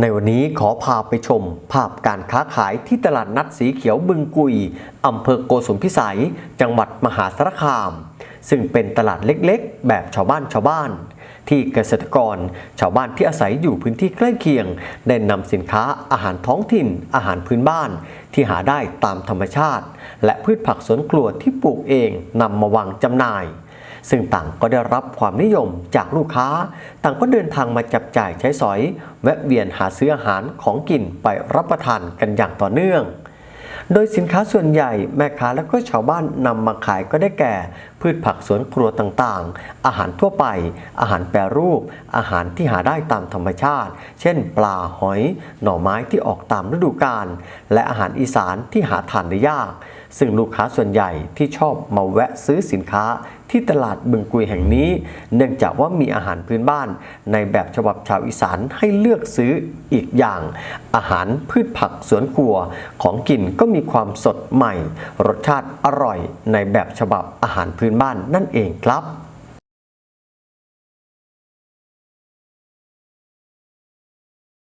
ในวันนี้ขอพาไปชม ภาพการค้าขายที่ตลาดนัดสีเขียวบึงกุย อำเภอโกสุมพิสัย จังหวัดมหาสารคาม ซึ่งเป็นตลาดเล็กๆ แบบชาวบ้านชาวบ้าน ที่เกษตรกร ชาวบ้านที่อาศัยอยู่พื้นที่ใกล้เคียง ได้นำสินค้าอาหารท้องถิ่น อาหารพื้นบ้าน ที่หาได้ตามธรรมชาติ และพืชผักสวนครัวที่ปลูกเองนำมาวางจำหน่าย ซึ่งต่างก็ได้รับความนิยมจากลูกค้า ต่างก็เดินทางมาจับจ่ายใช้สอย แวะเวียนหาซื้ออาหารของกินไปรับประทานกันอย่างต่อเนื่อง โดยสินค้าส่วนใหญ่แม่ค้าและก็ชาวบ้านนำมาขายก็ได้แก่ พืชผักสวนครัวต่างๆ อาหารทั่วไป อาหารแปรรูป อาหารที่หาได้ตามธรรมชาติ เช่น ปลาหอย หน่อไม้ที่ออกตามฤดูกาลและอาหารอีสานที่หาทานได้ยาก ซึ่งลูกค้าส่วนใหญ่ที่ชอบมาแวะซื้อสินค้าที่ตลาดบึงกุยแห่งนี้ เนื่องจากว่ามีอาหารพื้นบ้าน ในแบบฉบับชาวอีสานให้เลือกซื้ออีกอย่าง อาหารพืชผักสวนครัวของกินก็มีความสดใหม่ รสชาติอร่อยในแบบฉบับอาหารพื้นบ้านนั่นเองครับ